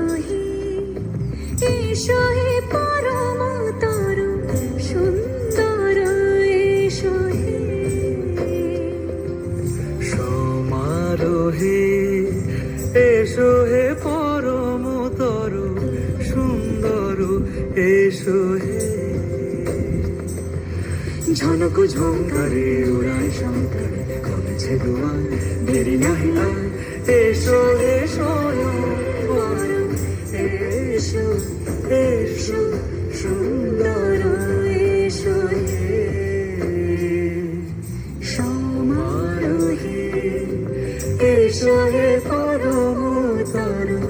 সমারোহে সমারোহে এসো হে পরম তরু, সুন্দর এসো হে। ঝনক ঝঙ্কারে উড়ায় শঙ্কর কমেছে দুয়ার, দেরি নাহি আর। এসো এসো এসো এসো, সুন্দর। জয় করো তরু